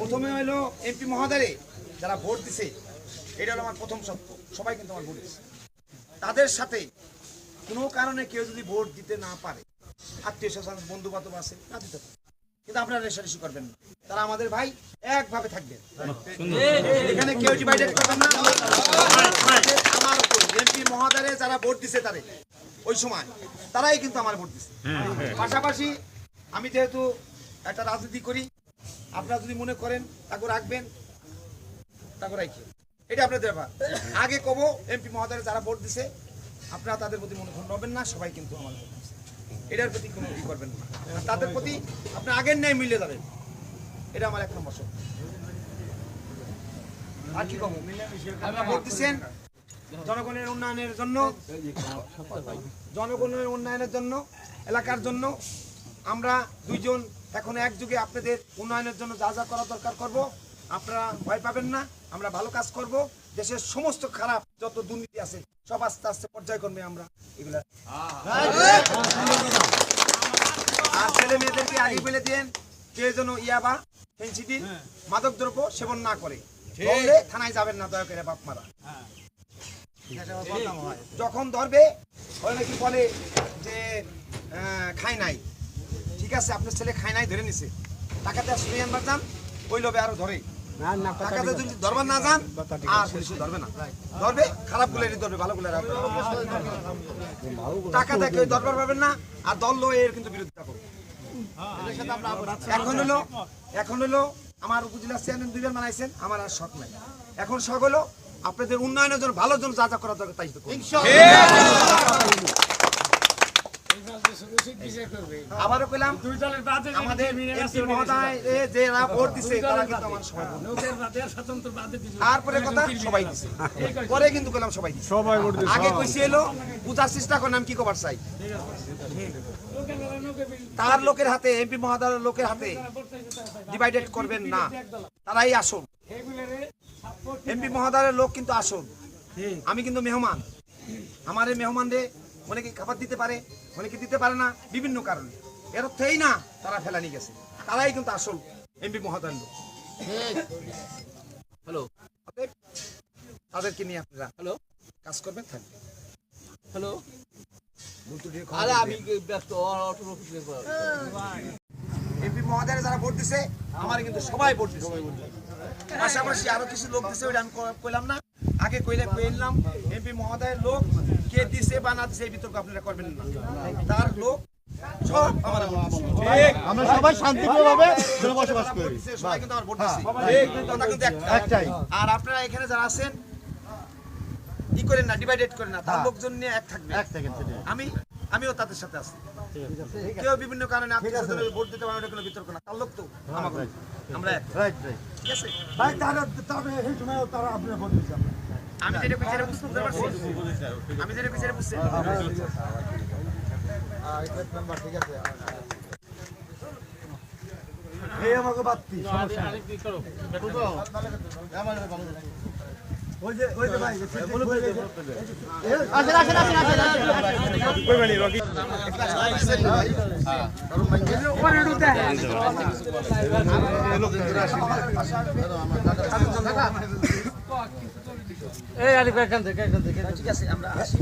প্রথমে হলো এমপি মহাদারে যারা ভোট দিছে এটা হলো আমার প্রথম সত্য। সবাই কিন্তু আমার ভোট দিছে। তাদের সাথে কোনো কারণে কেউ যদি ভোট দিতে না পারে আত্মীয় স্বজন বন্ধু বান্ধব আছে না দিতে পারে। কিন্তু আপনারা রেশারেশি করবেন না। তারা আমাদের ভাই একভাবে থাকবেন। এখানে কেউ ডিভাইডেড করবেন না। আমার এমপি মহোদয়ে যারা ভোট দিছে তারে ওই সময় তারাই কিন্তু আমার ভোট দিছে। পাশাপাশি আমি যেহেতু একটা রাজনীতি করি আপনারা যদি মনে করেন, তাকে রাখবেন, তাকে রাখি এটা আপনাদের ব্যাপার। আগে কব, এমপি মহোদয় যারা ভোট দিছে, আপনারা তাদের প্রতি মনোক্ষণ হবেন না, সবাই কিন্তু আমার এটার প্রতি কোনো ই করবেন না। তাদের প্রতি আপনার আগের ন্যায় মিলে যাবেন। এটা আমার এক নম্বর আর কি কব? আপনারা ভোট দিচ্ছেন জনগণের উন্নয়নের জন্য, জনগণের উন্নয়নের জন্য, এলাকার জন্য আমরা দুইজন এখন একযুগে আপনাদের উন্নয়নের জন্য যা যা করা দরকার করব আপনারা ভয় পাবেন না আমরা ভালো কাজ করব দেশের সমস্ত খারাপ যত দুর্নীতি আছে সব আস্তে আস্তে পর্যায়ক্রমে আমরা এগুলা আর ছেলে মেয়েদেরকে আগে বলে দিন কেউ যেন ইয়াবা ফেন্সিডিল মাদক দ্রব্য সেবন না করে। থানায় যাবেন না দয়া করে বাপ মারা যখন ধরবে ওই নাকি বলে যে খাই নাই। ঠিক আছে আপনার ছেলে খাই নাই ধরে নিছে। টাকাতে আনবার যান ওই লোভে আরও ধরে। টাকাতে যদি ধরবার না যান আর পুলিশে ধরবে না। ধরবে খারাপগুলো ধরবে ভালো গুলো টাকা দেখে দরবার পাবেন না আর দল লো এর কিন্তু বিরোধিতা করবে। এখন হলো এখন হলো আমার উপজেলা চেয়ারম্যান দুইবার বানাইছেন আমার আর শখ নাই। এখন শখ হলো আপনাদের উন্নয়নের জন্য ভালোর জন্য যা যা করা দরকার তাই। আবারও পেলাম আমাদের এমপি মহোদয় যারা ভোট দিছে তারা কিন্তু আমার সবাই তারপরে কথা সবাই দিছে। পরে কিন্তু পেলাম সবাই সবাই আগে কইছি এলো বুঝার চেষ্টা করেন আমি কি কবার চাই? তার লোকের হাতে এমপি মহোদয়ের লোকের হাতে ডিভাইডেড করবেন না। তারাই আসুন এমপি মহোদয়ের লোক কিন্তু আসুন আমি কিন্তু মেহমান। আমার এই মেহমানরে অনেকে খাবার দিতে পারে। অনেকে দিতে পারে না বিভিন্ন কারণে। এর অর্থেই না তারা ফেলানি গেছে। তারাই কিন্তু আসল এমপি লোক হ্যালো। তাদেরকে নিয়ে আপনারা হ্যালো। কাজ করবেন থাকবেন হ্যালো। আরে আমি ব্যস্ত এমপি যারা ভোট দিছে আমার কিন্তু সবাই ভোট দিছে। পাশাপাশি আরও কিছু লোক দিছে ওইটা আমি কইলাম না। আগে কইলে কইলাম এমপি মহোদয়ের লোক কে দিছে বা না দিছে এই বিতর্ক আপনারা করবেন না। তার লোক সব আমার আমরা সবাই বসবাস করি। সবাই কিন্তু আমার ভোট একটা। একটাই। আর আপনারা এখানে যারা আছেন ই করেন না ডিভাইডেড করেন না তার লোকজন নিয়ে এক থাকবে এক সেকেন্ড আমি আমিও তাদের সাথে আছি। কেউ বিভিন্ন কারণে ভোট দিতে পারে কোনো বিতর্ক না। তার লোক তো আমরা এক। Right right. ঠিক আছে? ভাই তারা তবে সময় তারা আপনার ভোট দিচ্ছে আমি যেটা বিচারে বুঝতে পারছি? আমি যেটা আছে এই আমাকে বাত্তি ওই এই আলিফ এখান থেকে এখান থেকে। ঠিক আছে আমরা আসি।